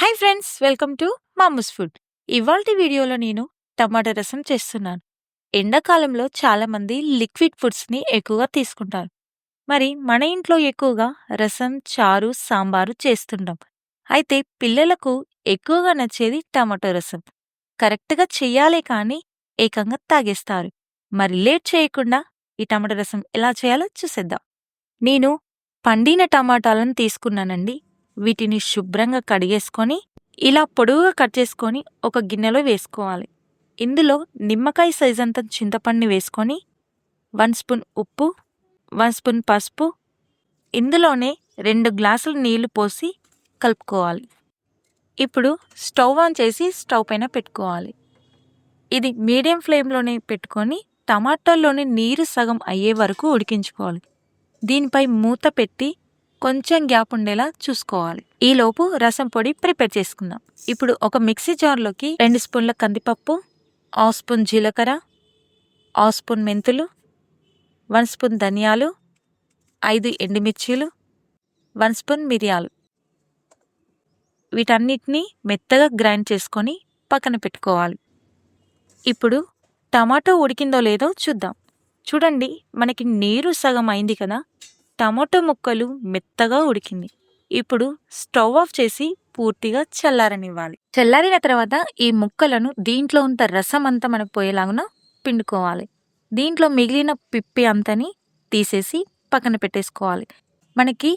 Hi friends welcome to Mamoos food. ఇవాళ వీడియోలో నేను టమాటా రసం చేస్తున్నాను. ఎండాకాలంలో చాలామంది లిక్విడ్ ఫుడ్స్ని ఎక్కువగా తీసుకుంటారు. మరి మన ఇంట్లో ఎక్కువగా రసం చారు సాంబారు చేస్తుంటాం. అయితే పిల్లలకు ఎక్కువగా నచ్చేది టమాటో రసం. కరెక్ట్గా చెయ్యాలే కానీ ఏకంగా తాగేస్తారు. మరి లేట్ చేయకుండా ఈ టమాటా రసం ఎలా చేయాలో చూసేద్దాం. నేను పండిన టమాటాలను తీసుకున్నానండి. వీటిని శుభ్రంగా కడిగేసుకొని ఇలా పొడవుగా కట్ చేసుకొని ఒక గిన్నెలో వేసుకోవాలి. ఇందులో నిమ్మకాయ సైజ్ అంత చింతపండుని వేసుకొని వన్ స్పూన్ ఉప్పు వన్ స్పూన్ పసుపు ఇందులోనే రెండు గ్లాసులు నీళ్ళు పోసి కలుపుకోవాలి. ఇప్పుడు స్టవ్ ఆన్ చేసి స్టవ్ పైన పెట్టుకోవాలి. ఇది మీడియం ఫ్లేమ్లోనే పెట్టుకొని టమాటాల్లోని నీరు సగం అయ్యే వరకు ఉడికించుకోవాలి. దీనిపై మూత పెట్టి కొంచెం గ్యాప్ ఉండేలా చూసుకోవాలి. ఈలోపు రసం పొడి ప్రిపేర్ చేసుకుందాం. ఇప్పుడు ఒక మిక్సీ జార్లోకి రెండు స్పూన్ల కందిపప్పు హాఫ్ స్పూన్ జీలకర్ర హాఫ్ స్పూన్ మెంతులు వన్ స్పూన్ ధనియాలు ఐదు ఎండుమిర్చీలు వన్ స్పూన్ మిరియాలు. వీటన్నిటిని మెత్తగా గ్రైండ్ చేసుకొని పక్కన పెట్టుకోవాలి. ఇప్పుడు టమాటో ఉడికిందో లేదో చూద్దాం. చూడండి మనకి నీరు సగం అయింది కదా? టమాటో ముక్కలు మెత్తగా ఉడికింది. ఇప్పుడు స్టవ్ ఆఫ్ చేసి పూర్తిగా చల్లారనివ్వాలి. చల్లారిన తర్వాత ఈ ముక్కలను దీంట్లో ఉన్న రసం అంతా మనకు పోయేలాగున పిండుకోవాలి. దీంట్లో మిగిలిన పిప్పి అంతని తీసేసి పక్కన పెట్టేసుకోవాలి. మనకి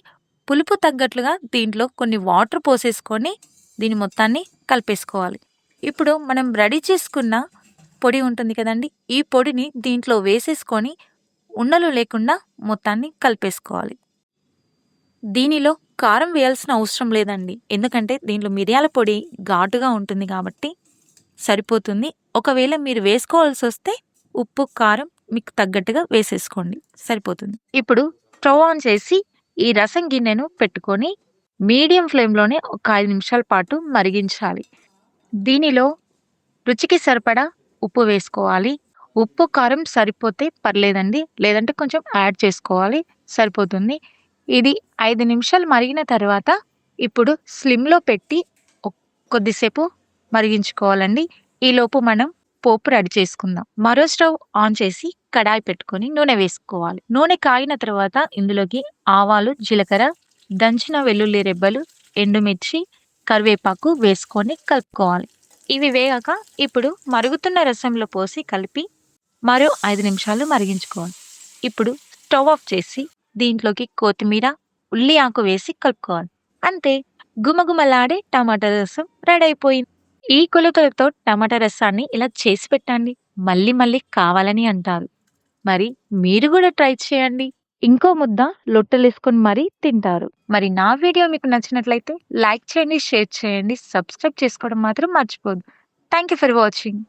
పులుపు తగ్గట్లుగా దీంట్లో కొన్ని వాటర్ పోసేసుకొని దీని మొత్తాన్ని కలిపేసుకోవాలి. ఇప్పుడు మనం రెడీ చేసుకున్న పొడి ఉంటుంది కదండి ఈ పొడిని దీంట్లో వేసేసుకొని ఉండలు లేకుండా మొత్తాన్ని కలిపేసుకోవాలి. దీనిలో కారం వేయాల్సిన అవసరం లేదండి. ఎందుకంటే దీనిలో మిరియాల పొడి ఘాటుగా ఉంటుంది కాబట్టి సరిపోతుంది. ఒకవేళ మీరు వేసుకోవాల్సి వస్తే ఉప్పు కారం మీకు తగ్గట్టుగా వేసేసుకోండి. సరిపోతుంది. ఇప్పుడు స్టవ్ ఆన్ చేసి ఈ రసం గిన్నెను పెట్టుకొని మీడియం ఫ్లేమ్లోనే ఒక ఐదు నిమిషాల పాటు మరిగించాలి. దీనిలో రుచికి సరిపడా ఉప్పు వేసుకోవాలి. ఉప్పు కారం సరిపోతే పర్లేదండి. లేదంటే కొంచెం యాడ్ చేసుకోవాలి సరిపోతుంది. ఇది ఐదు నిమిషాలు మరిగిన తర్వాత ఇప్పుడు స్లిమ్లో పెట్టి కొద్దిసేపు మరిగించుకోవాలండి. ఈలోపు మనం పోపు రెడీ చేసుకుందాం. మరో స్టవ్ ఆన్ చేసి కడాయి పెట్టుకొని నూనె వేసుకోవాలి. నూనె కాగిన తర్వాత ఇందులోకి ఆవాలు జీలకర్ర దంచిన వెల్లుల్లి రెబ్బలు ఎండుమిర్చి కరివేపాకు వేసుకొని కలుపుకోవాలి. ఇవి వేగాక ఇప్పుడు మరుగుతున్న రసంలో పోసి కలిపి మరో ఐదు నిమిషాలు మరిగించుకోవాలి. ఇప్పుడు స్టవ్ ఆఫ్ చేసి దీంట్లోకి కొత్తిమీర ఉల్లి ఆకు వేసి కలుపుకోవాలి. అంతే. గుమగుమలాడే టమాటా రసం రెడీ అయిపోయింది. ఈ కొలతలతో టమాటా రసాన్ని ఇలా చేసి పెట్టండి. మళ్ళీ మళ్ళీ కావాలని అంటారు. మరి మీరు కూడా ట్రై చేయండి. ఇంకో ముద్ద లొట్టలేసుకొని మరీ తింటారు. మరి నా వీడియో మీకు నచ్చినట్లయితే లైక్ చేయండి షేర్ చేయండి సబ్స్క్రైబ్ చేసుకోవడం మాత్రం మర్చిపోదు థ్యాంక్ యూ ఫర్ వాచింగ్